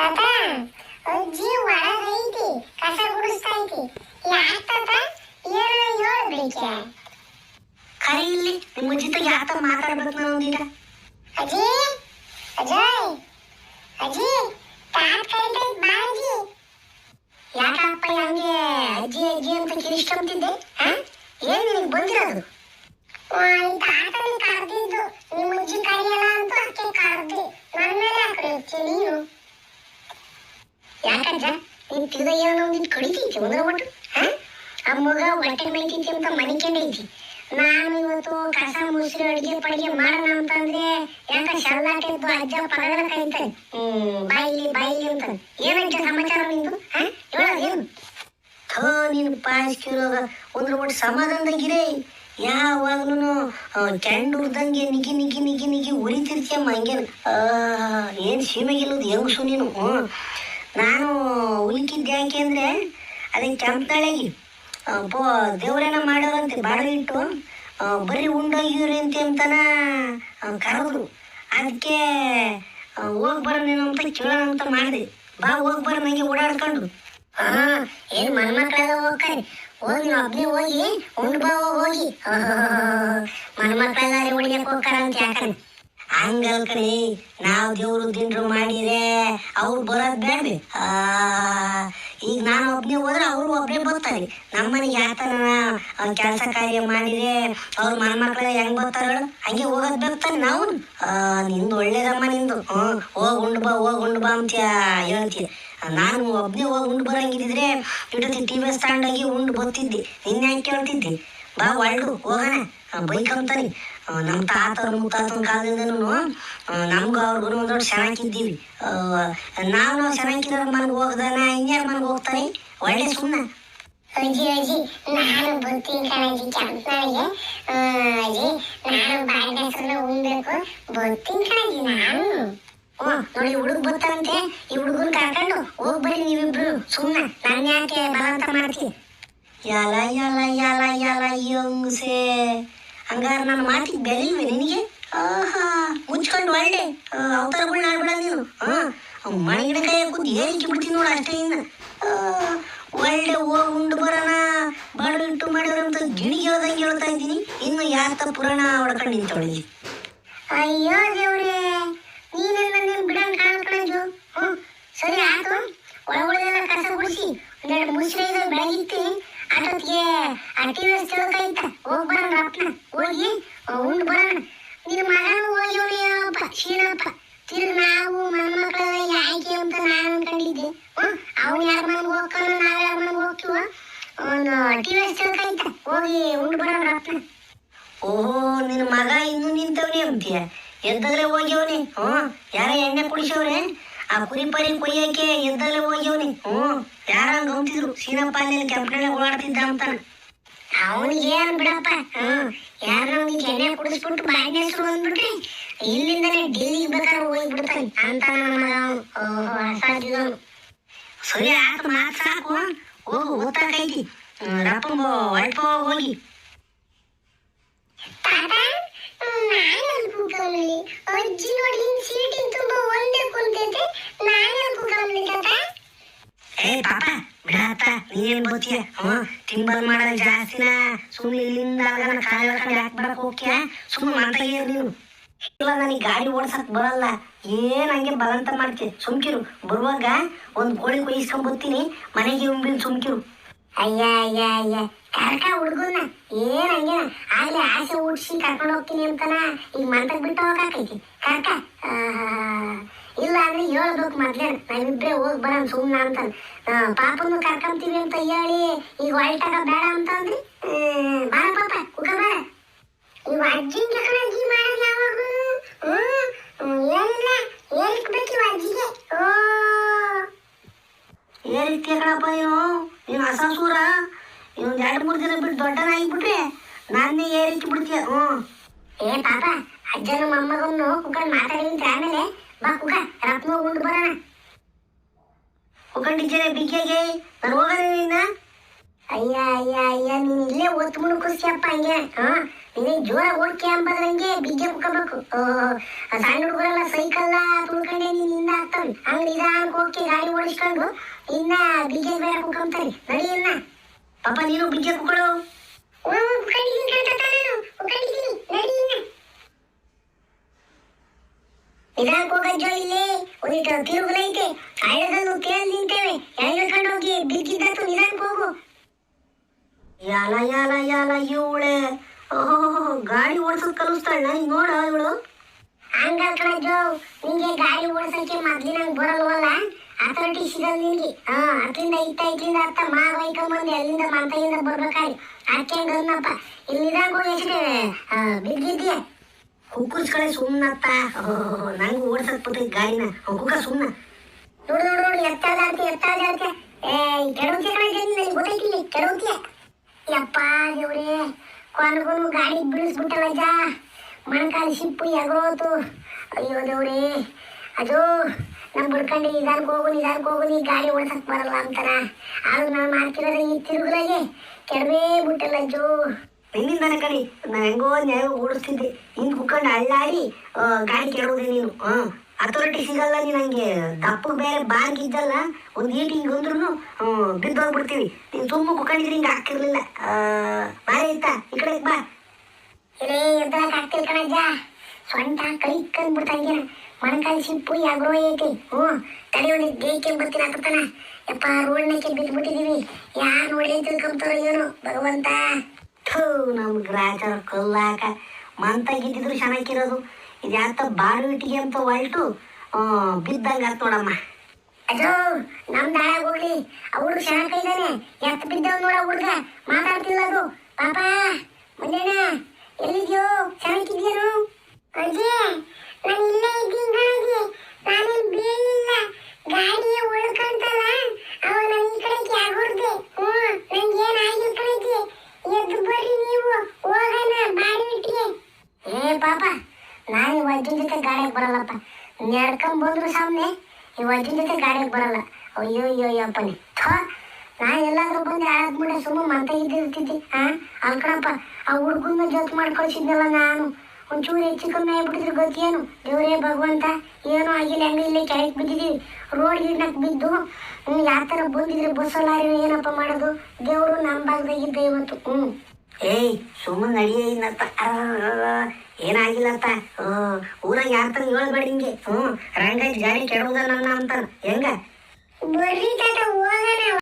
ತಾತ? ಅಜ್ಜಿ ಒಳಗೈತಿ ಕಸ ಗುಡಿಸ್ತಾ ಐತಿ ಯಾಕೆ ತಾತ ಏನೋ ಹೇಳ್ಬೇಕೆ ಕರೆ ಇಲ್ಲಿ ನಿಮ್ಮ ಜೊತೆಗೆ ಯಾತ ಮಾತಾಡ್ಬೇಕು ನಾನು ಒಂದೀಗ ಅಜ್ಜಿ ಅಜಯ್ ಅಜ್ಜಿ ತಾತ ಕರಿತೈತ್ ಬಾ ಅಜ್ಜಿ ಯಾಕಪ್ಪ ಹಂಗೆ ಅಜ್ಜಿ ಅಜ್ಜಿ ಅಂತ ಕಿರಿಸ್ಕೊಂತಿದ್ದೆ ಏನ್ ನಿನಗೆ ಬಂದಿರೋದು? ಕರ್ದಿದ್ದು ನಿಮ್ಮ ಅಜ್ಜಿ ಕರಿಯಲ್ಲ ಅಂತ ಆಕೆ ಕರ್ದಿ ನನ್ನ ಮೇಲೆ ಹಾಕಿ ನೀನು? ಯಾಕಜ್ಜ ನೀನ್ ತಿರ್ದ ಏನೋ ನಿನ್ ಕಡಿತೈತಿ ಒಂದ್ರ ಹಾ? ಆ ಮಗ ಹೊಟ್ಟೆ ಮೇಯ್ತೈತಿ ಅಂತ ಮನಿಕೊಂಡೈತಿ. ನಾನು ಇವತ್ತು ಕಸ ಮುಸ್ರಿ ಅಡಿಗೆ ಪಡಿಗೆ ಮಾಡೋಣ ಅಂತಂದ್ರೆ ಯಾಕ ಶಲ್ಲಾಟೆದ್ದು ಅಜ್ಜ ಪಗಡ ಕರೀತಾನೆ ಹ್ಮ್, ಬಾಯಿಲಿ ಬಾಯಿಲಿ ಅಂತ. ಏನಂತ ಸಮಾಚಾರ ನಿಂದು ಹೇಳೋದೇನು ಥೋ, ನೀನು ಪಾಸ್ಕಿರೋಗ ಒಂದ್ರ ಒಟ್ಟು ಸಮಾಧಾನದಾಗಿರೇ ಯಾವಾಗ್ಲೂ ಕೆಂಡು ಉರ್ದಂಗೆ ನಿಗಿ ನಿಗಿ ನಿಗಿ ನಿಗಿ ಉರಿತಿರ್ತಿಯಮ್ಮ ಹಂಗೇನು. ಏನು ಸೀಮೆಗಿಲ್ಲದು ಹೆಂಗಸು ನೀನು, ಹ್ಮ್. ನಾನು ಉಲ್ಕಿದ್ದೆ ಯಾಕೆ ಅಂದರೆ ಅದನ್ನು ಕೆಂಪನಾಳಗಿ ಬೋ ದೇವರೇನ ಮಾಡೋರಂತೆ ಬಾಳೆ ಇಟ್ಟು ಆ, ಬರೀ ಉಂಡೋಗಿವ್ರಿ ಅಂತ ಅಂತಾನ ಕರೆದ್ರು ಅದಕ್ಕೆ ಹೋಗಿ ಬರೋಣ ಅಂತ ಕೇಳೋಣ ಅಂತ ಮಾಡಿದೆ. ಬಾ ಹೋಗಿ ಬರೋ ನಂಗೆ ಓಡಾಡ್ಕೊಂಡು. ಆ ಏನ್ ಮನ್ಮಕ್ಳೆಲ್ಲ ಹೋಗ್ತಾರೆ? ಹೋಗಿ ನೀವು ಹೋಗಿ ಉಂಡು ಬಾ ಹೋಗಿ. ಮನ್ಮಕ್ಳೆಲ್ಲ ಉಳಿಯಕ್ಕೆ ಹೋಗ್ತಾರ ಅಂತ ಯಾಕಂದ್ರೆ. ಹಂಗಲ್ ಕಣಿ, ನಾವು ದೇವ್ರು ದಿಂಡ್ರು ಮಾಡಿದ್ರೆ ಅವ್ರು ಬರೋದ್ ಬೇಡ್ರಿ ಈಗ ನಾನು ಒಬ್ನೇ ಹೋದ್ರೆ ಅವ್ರು ಒಬ್ಬನೇ ಬರ್ತಾರೆ. ನಮ್ಮನೆಗೆ ಯಾತನ ಕೆಲಸ ಕಾರ್ಯ ಮಾಡಿದ್ರೆ ಅವ್ರ ಮನ್ಮಕ್ಳ ಹೆಂಗ್ ಬರ್ತಾರಳು? ಹಂಗೆ ಹೋಗೋದ್ ಬರ್ತಾನೆ ನಾವು. ನಿಂದು ಒಳ್ಳೇದಮ್ಮ ನಿಂದು. ಹ್ಮ್, ಹೋಗ್ ಉಂಡು ಬಾ, ಹೋಗ್ ಉಂಡು ಬಾ ಅಂತ ಹೇಳ್ತೀನಿ ನಾನು ಒಬ್ನೇ ಹೋಗಿ ಉಂಡು ಬರಂಗಿದ್ರೆ ಇಡತಿ ಟಿ ವಿ ಸ್ಟ್ಯಾಂಡಾಗಿ ಉಂಡು ಬರ್ತಿದ್ದೆ. ನಿನ್ನೆ ಹೆಂಗೆ ಕೇಳ್ತಿದ್ದೆ? ಬಾ ಒಳ್ಳು ಹೋಗೋಣ. ಬೈಕ್ ಅಂತಾನೆ ನಮ್ಮ ತಾತನ ಮುತ್ತಾತನ ಕಾಲದಿಂದನೂ ನಮ್ಗೂ ಅವ್ರಿಗೂ ಒಂದು ದೊಡ್ಡ ಚೆನ್ನಾಗಿದ್ದೀವಿ. ನಾನು ಚೆನ್ನಾಗಿರೋ ಮನೆಗೆ ಹೋಗ್ದಾನ ಇನ್ಯಾರ ಮನೆಗೆ ಹೋಗ್ತಾನೆ. ಒಳ್ಳೆ ಸುಮ್ಮನೆ ಅಜ್ಜಿ ಅಜ್ಜಿ ನಾನು ಬರ್ತೀನಿ ಕಣಜ್ಜಿ ಕೆಂಪನಾಳಿಗೆ ಅಜ್ಜಿ ನಾನು ಬಾಯಿಗೆ ಹೆಸರನ್ನ ಉಣ್ಬೇಕು. ಬರ್ತೀನಿ ಕಣಜ್ಜಿ ನಾನು. ನೋಡಿ ಹುಡುಗ ಬರ್ತಾನಂತೆ ಈ ಹುಡುಗನ್ ಕರ್ಕೊಂಡು ಹೋಗ್ಬರಿ ನೀವಿಬ್ರು. ಸುಮ್ಮನೆ ನಾನು ಯಾಕೆ ಬಲವಂತ ಮಾಡ್ತೀನಿ ಯಲ ಯಲ ಯಲ ಯಲ, ಯಂಗ್ಸೆ. ಹಂಗಾರ ನನ್ನ ಮಾತಿಗೆ ಬೆಲೆ ನಿನಗೆ? ಆಹಾ, ಮುಚ್ಕೊಂಡು ಒಳ್ಳೆ ಅವತಾರಗಳನ್ನ ಆಡ್ಬಿಡ ನೀನು? ಹಾಂ ಮನೆಗಿಡ ಕೈ ಕೂತು ಏರಿಕೆ ಬಿಡ್ತೀನಿ ನೋಡು ಅಷ್ಟೇ ಇನ್ನು ಒಳ್ಳೆ ಹೋಗಿ ಉಂಡು ಬರೋಣ. ಬಾಡು ಇಟ್ಟು ಮಾಡಿದ್ರೆ ಅಂತ ಹೇಳ್ದಂಗೆ ಹೇಳ್ತಾ ಇದ್ದೀನಿ. ಇನ್ನು ಯಾತ ಪುರಾಣ ಹೊಡ್ಕೊಂಡು ನಿಂತೊಳಗಿ ಅಯ್ಯೋ ದೇವ್ರೇ, ನೀನೆಲ್ಲ ನೀನು ಬಿಡಂಗ್ ಕಾಣ್ಕೊಂಡು ಹ್ಞೂ ಸರಿ ಆಯ್ತು. ಒಳಗೊಳಗೆಲ್ಲ ಕಸ ಗುಡಿಸಿ, ಒಂದೆರಡು ಮುಸ್ರೆ ಬೆಳಗಿತ್ತು ಅಷ್ಟೊತ್ತಿಗೆ ಆ ಟಿ ವಿ ತಿಳ್ಕೈತ ಹೋಗಿ ಬರೋಣ ಅಪ್ಪನ ಹೋಗಿ ಉಂಡು ಬರೋಣ. ನಿನ್ನ ಮಗನ ಹೋಗಿ ಅವನಪ್ಪ ಕ್ಷೀಣಪ್ಪ ತಿರ್ಗಿ ನಾವು ಮನ್ಮಕ್ಳೆಲ್ಲ ಯಾಕೆ ಅಂತ ನಾನು ಅನ್ಕೊಂಡಿದ್ದೆ ಅವ್ನು ಯಾರ ಮನೆಗೆ ಹೋಗ್ಕೊಂಡು ನಾವು ಯಾರ ಮನೆಗೆ ಹೋಗ್ತೀವ. ಅವನು ಟಿ ವಿ ತಿಳ್ಕೈತ ಹೋಗಿ ಉಂಡು ಬರೋಣ ಅಪ್ಪನ ಓಹೋ, ನಿನ್ನ ಮಗ ಇನ್ನೂ ನಿಂತವನೇ ಅಂತೀಯ? ಎದ್ದಲ್ಲೇ ಹೋಗ್ಯವನೆ ಹ್ಞೂ ಯಾರ ಎಣ್ಣೆ ಕುಡಿಸವ್ರೆ ಆ ಕುರಿ ಪರಿ ಕೊಯ್ಯಕ್ಕೆ ಎದ್ದಲ್ಲೇ ಹೋಗ್ಯವನೆ. ಹ್ಞೂ ಯಾರಂಗ ಅಂತಿದ್ರು ಸೀನಪ್ಪ ಅಲ್ಲಿ ಕೆಂಪನೆ ಓಡಾಡ್ತಿದ್ದ ಅಂತಾನ. ಅವನಿಗೆ ಬಿಡಪ್ಪ? ಹ್ಮ್ ಯಾರೋ ಅವನಿಗೆ ಎಣ್ಣೆ ಕುಡಿಸ್ಬಿಟ್ಟು ಬಾಯಿಗೆ ಹೆಸರು ಬಂದ್ಬಿಟ್ರೆ ಇಲ್ಲಿಂದನೇ ಡೆಲ್ಲಿಗೆ ಬೇಕಾದ್ರೆ ಹೋಗ್ಬಿಡ್ತಾನೆ ಅಂತ ನನ್ನ ಮಗ ಅವನು. ಸರಿ, ಆತ ಮಾತು ಸಾಕು ಹೋಗು ಓದ್ತಾಕೈತಿ ರಪ್ಪ ಒಳ್ಪ ಹೋಗಿ. ತಾತ, ನಾನು ಕೂತ್ಕೊಳ್ಳಿ ಅಜ್ಜಿ ನೋಡಿ ಸೀಟಿಗೆ ತುಂಬಾ ಒಂದೇ ಕುಂತೈತೆ ನಾನು ಕೂತ್ಕೊಳ್ಳಿ ತಾತ ಏ ಪಾಪ ಬಿಡಾತ ಬುದ್ಧಿ? ಬೋತಿಯ ಮಾಡಲ್ ಜಾಸ್ತಿನ? ಸುಮ್ಮನೆ ಇಲ್ಲಿಂದ ಹೋಗ್ತೀಯ? ಸುಮ್ಮನೆ ಮಾತಾಗಿರು ನೀನು. ಇಲ್ಲ, ನನಗೆ ಗಾಡಿ ಓಡ್ಸಕ್ ಬರಲ್ಲ. ಏನ್ ಹಂಗೆ ಬಲಂತ ಮಾಡ್ತೀವಿ ಸುಮ್ಕಿರು. ಬರುವಾಗ ಒಂದ್ ಕೋಳಿ ಕೊಯ್ಸ್ಕೊಂಡ್ ಬರ್ತೀನಿ ಮನೆಗೆ ಉಂಬಿನ್ ಸುಮ್ಕಿರು. ಅಯ್ಯ ಅಯ್ಯ ಅಯ್ಯ. ಕರ್ಕ ಹುಡುಗನ ಏನ್ ಹಂಗೆ? ಆಗ್ಲೇ ಆಸೆ ಹುಡ್ಸಿ ಕರ್ಕೊಂಡು ಹೋಗ್ತೀನಿ ಅಂತನ? ಈಗ ಮಂತಕ್ ಬಿಟ್ಟು ಹೋಗಾಕೈತಿ. ಕರ್ಕ. ಇಲ್ಲ ಅಂದ್ರೆ ಹೇಳ್ಬೇಕು ಮೊದ್ಲೇ ನಾವಿಬ್ರೇ ಹೋಗಿ ಬರೋಣ ಸುಮ್ಮನ ಅಂತ. ಪಾಪನ ಕರ್ಕೊಂತೀವಿ ಅಂತ ಹೇಳಿ, ಈಗ ಹೊಲ್ಟಾಗ ಬೇಡ ಅಂತ ಅಂದ್ರಿ? ಬಾರ ಪಾಪ ಕುಕ ಬಾರ ಇವ ಅಜ್ಜಿಂಗೆ ಕಣ ಅಜ್ಜಿ ಮಾಡೋದು ಯಾವಾಗ ಏನಿಲ್ಲ ಏರಿಕ್ ಬೇಕು ಅಜ್ಜಿಗೆ. ಓ. ಏ ರೀತಿ ಕಣಪ್ಪ ನೀನು ನೀನು ಅಸಸೂರ ಇನ್ನೊಂದ್ ಎರಡು ಮೂರು ದಿನ ಬಿಟ್ಟು ದೊಡ್ಡನಾಗಿಬಿಟ್ರೆ ನಾನೇ ಏರಿಕೆ ಬಿಡ್ತೀಯ. ಹ್ಞೂ ಏ ಪಾಪ, ಅಜ್ಜನ ಮೊಮ್ಮಗನ್ನು ಕುಕ್ಕಂಡ್ ಮಾತಾಡಿದ್ರೆ ಆಮೇಲೆ ಬಾ ಕುಕ ರತ್ನ ಉಂಡು ಬರೋಣ. ಹೋಗ್ಕೊಂಡಿದ್ದೇನೆ ಬಿಗ್ಗೆಗೆ ನಾನು ಹೋಗೋಣ ನಿನ್ನ. ಅಯ್ಯ ಅಯ್ಯ ನೀನ್ ಇಲ್ಲೇ ಒತ್ತು ಮುಣುಕಿಸ್ಯಪ್ಪ ಹಂಗೆ. ಹಾ ನೀನೇ ಜೋರಾಗಿ ಓಕೆ ಅಂಬದ್ರಂಗೆ ಬಿಗ್ಗೆ ಕುಕ್ಕಬೇಕು. ಸಣ್ಣ ಹುಡುಗರೆಲ್ಲ ಸೈಕಲ್ ತುಳ್ಕೊಂಡೆ ನೀನ್ ಹಿಂದೆ ಆಗ್ತಾವೆ ಹಂಗ ನಿಧಾನಕ್ಕೆ ಹೋಗಿ ಗಾಡಿ ಓಡಿಸ್ಕೊಂಡು ಇನ್ನ ಬಿಗ್ಗೆ ಬೇರೆ ಕುಕ್ಕಂತಾರೆ ನಡಿ ಇನ್ನ. ಪಾಪ ನೀನು ಬಿಗ್ಗೆ ಕುಕ್ಕಳು. ಉಕ್ಕಂಡಿದ್ದೀನಿ ಕಾಣ್ತತ್ತ ನಾನು ಉಕ್ಕಂಡಿದ್ದೀನಿ ನಡಿ ಇನ್ನ ನಿಧಾನಕ್ಕೆ ಹೋಗಜ್ಜೋ ಒಂದಿಟ್ಟು ತಿರುಗುಲೈತೆ. ಹಳ್ಳದಲ್ಲೂ ತೇಲ್ ನಿಂತೇವೆ. ಎಳ್ಕೊಂಡು ಹೋಗಿ ಬಿದ್ದಿದ್ದತ್ತು ನಿಧಾನಕ್ಕೆ ಹೋಗು. ಯಾಲ ಯಾಲ ಯಾಲ, ಇವಳೆ. ಓಹೋ ಗಾಡಿ ಓಡಿಸೋದು ಕಲಿಸ್ತಾಳ. ನೋಡ, ಇವಳು. ಹಂಗ ಕಣಜೋ ನಿಂಗೆ ಗಾಡಿ ಓಡಿಸೋಕೆ ಮೊದ್ಲಿನ ಬರಲ್ವಲ್ಲ? ಅಥಾರಿಟಿ ಸಿಗಲ್ ನಿಂಗೆ ಹಾ ಅತ್ಲಿಂದ ಇತ್ತ ಇತ್ಲಿಂದ ಅತ್ತ ಮಾಗ ಬಂದು ಅಲ್ಲಿಂದ ಮಂತದಿಂದ ಬರ್ಬೇಕಾಗಿ ಹಾಕ್ಯಂಗನ್ನಪ್ಪ ಇಲ್ಲಿ ನಿಧಾನ ಎಷ್ಟು ಬಿದ್ದಿದ್ಯಾ ಕುಕ್ಕರ್ಸ್ಕಳೆ ಸುಮ್ಮನತ್ತ ನಂಗೆ ಓಡಿಸಕ್ ಬರ್ತೈತೆ ಗಾಡಿನ. ಕುಕ್ಕ ಸುಮ್ಮನ ನೋಡು ನೋಡು ನೋಡು ಎತ್ತಾದಾಡ್ತಿ ಎತ್ತಾದಾಡ್ತಿ ಏ ಕೆಡವಂತಿ ಕಣ ನನಗೆ ಗೊತ್ತೈತಿಲ್ಲ ಕೆಡವಂತಿಯ ಯಪ್ಪ, ದೇವ್ರೇ. ಕೊನೆಗೂ ಗಾಡಿ ಬಿಡಿಸ್ಬಿಟ್ಟಲ್ಲ ಅಜ್ಜ ಮೊಣಕಾಲು ಶಿಪ್ಪು ಎಗರೋತು. ಅಯ್ಯೋ, ದೇವ್ರೇ. ಅದು ನಮ್ ಬಿಡ್ಕೊಂಡು ನಿಧಾನಕ್ಕೆ ಹೋಗು ನಿಧಾನಕ್ಕೆ ಹೋಗು, ನೀ ಗಾಡಿ ಓಡಿಸಕ್ ಬರಲ್ಲ ಅಂತಾರ. ಆದ್ರೂ ನಾನು ಮಾಡ್ತಿರೋದ್ರೆ ಈ ತಿರುಗುಲಾಗೆ ಕೆಡವೇ ಬಿಟ್ಟಲ್ಲ ಅಜ್ಜು ನಿನ್ನಿಂದಾನೆ ಕಣಿ ನಾ ಹೆಂಗೋ ನ್ಯಾಯ ಓಡಿಸ್ತಿದ್ದೆ. ಹಿಂದ್ ಕುತ್ಕೊಂಡು ಅಳ್ಳಾಡಿ ಗಾಡಿ ಕೇಳೋದೆ ನೀನು. ಅಥಾರಿಟಿ ಸಿಗಲ್ಲ ನೀನು ಹಂಗೆ ದಪ್ಪಗೆ ಬೇರೆ ಬಾರ್ಗ್ ಇದ್ದಲ್ಲ, ಒಂದು ಈಟ್ ಹಿಂಗೆ ಅಂದ್ರೂ ಬಿದ್ದೋಗ್ಬಿಡ್ತೀವಿ. ನೀನು ತುಂಬ ಕುಕ್ಕಂಡಿದ್ರೆ ಹಿಂಗೆ ಹಾಕಿರ್ಲಿಲ್ಲ ಬಾರಿ ಆಯ್ತಾ ಈ ಕಡೆ ಬಾ. ಇರೇ ಎಂತ ಆಗ್ತಿಲ್ಲ ಕಣಜ್ಜ ಸೊಂಟ ಕೈ ಕಂದ್ಬಿಡ್ತಂಗೇನ ಮೊಣಕಾಲು ಸಿಪ್ಪು ಯಾಗ್ರೋ ಐತಿ. ಹ್ಞೂ, ತಡಿ ಒಂದು ದೇಹಕ್ಕೆ ಬರ್ತೀನಿ ಹಾಕತ್ತಾನ ಯಪ್ಪ ರೋಡ್ನಕ್ಕೆ ಬಿದ್ದುಬಿಟ್ಟಿದ್ದೀವಿ ಯಾರು ಒಳ್ಳೆ ತಿಳ್ಕೊಂತಾರೋ ಏನೋ ಭಗವಂತ. ಥೂ ನಮ್ಮ ಗ್ರಾಚಾರ ಕೊಲ್ಲಾಕ ಮಂತಾಗಿದ್ದಿದ್ರು ಚೆನ್ನಾಗಿರೋದು ಇದು ಯಾತ ಬಾರು ಇಟ್ಟಿಗೆ ಅಂತ ಹೊಲ್ಟು ಬಿದ್ದಂಗೆ ಆತ್ ನೋಡಮ್ಮ. ಅಜೋ ನಮ್ಮ ದಾಳಾಗ ಹೋಗ್ಲಿ. ಆ ಹುಡುಗ ಚೆನ್ನಾಗ್ ಇದ್ದಾನೆ. ಎತ್ತ ಬಿದ್ದವ್ ನೋಡ ಹುಡುಗ. ಮಾತಾಡ್ತಿಲ್ಲ ಅದು. ಪಾಪ ಮುಂದೇನ ಎಲ್ಲಿದ್ಯೋ? ಚೆನ್ನಾಗಿದ್ಯೇನು ಅಜ್ಜಿ ನಾನು ಇಲ್ಲೇ ಇದ್ದೀನಿ ಕಣಜ್ಜಿ. ನಾನು ಬೀಳಿಲ್ಲ ಗಾಡಿಯ ಉಳ್ಕಂತಲ್ಲ ಅವ ನನ್ ಈ ಕಡೆಗೆ ಆಗೋರ್ದೆ ಹ್ಞೂ ನಂಗೆ ಏನಾಗಿಲ್ಲ ಕಣಜ್ಜಿ ಎದ್ದು ಬರ್ರಿ ನೀವು ಹೋಗೋಣ ಬಾಡಿ ಬಿಟ್ಟಿಗೆ ಏ ಪಾಪ ನಾನು ಈ ವಜ್ಜನ್ ಗಾಡಿಗೆ ಬರಲ್ಲಪ್ಪ. ನಡ್ಕೊಂಡ್ ಬಂದ್ರು ಸಾಮ್ನೆ ಈ ವಜ್ಜನ್ ಜೊತೆ ಗಾಡಿಗೆ ಬರಲ್ಲ. ಅಯ್ಯೋ ಅಯ್ಯೋ ಅಯ್ಯಪ್ಪನೇ ನಾ ಎಲ್ಲಾದ್ರೂ ಬಂದು ಆದ್ಮೇಲೆ ಸುಮ್ಮನೆ ಮಂತ ಇದ್ದಿರ್ತಿದ್ದೆ ಹಾ ಅಲ್ಕಣಪ್ಪ ಆ ಹುಡುಗನ ಜೊತೆ ಮಾಡಿ ಕಳ್ಸಿದ್ನಲ್ಲ ನಾನು. ಒಂಚೂರು ಹೆಚ್ಚು ಕಮ್ಮಿ ಆಗ್ಬಿಟ್ಟಿದ್ರು ಗೊತ್ತೇನು? ದೇವರೇ ಭಗವಂತ, ಏನೋ ಆಗಿಲ್ಲ, ಹೆಂಗೆ ಇಲ್ಲೇ ಕೆಳಗೆ ಬಿದ್ದಿದ್ದೀವಿ ರೋಡ್ ಗಿಡ್ನಕ್ ಬಿದ್ದು ಯಾವ ಥರ ಬಂದಿದ್ರೆ ಬಸ್ಸಲ್ಲಾರಿ ಏನಪ್ಪ ಮಾಡೋದು? ದೇವರು ನಮ್ಮ ಭಾಗದಾಗಿದ್ದ ಇವತ್ತು. ಹ್ಞೂ ಏಯ್ ಸುಮ್ಮನೆ ನಡಿಯೇ ಇನ್ನತ್ತ ಏನಾಗಿಲ್ಲತ್ತ ಊರಾಗ ಯಾರ ತರ ಹೇಳ್ಬೇಡಿ ಹಿಂಗೆ ಹ್ಞೂ ರಂಗಾಜ್ ಗಾಡಿ ಕೆಡೋದ ನನ್ನ ಅಂತಾನ ಹೆಂಗ ಬರ್ರಿ ತಾತ ಹೋಗೋಣ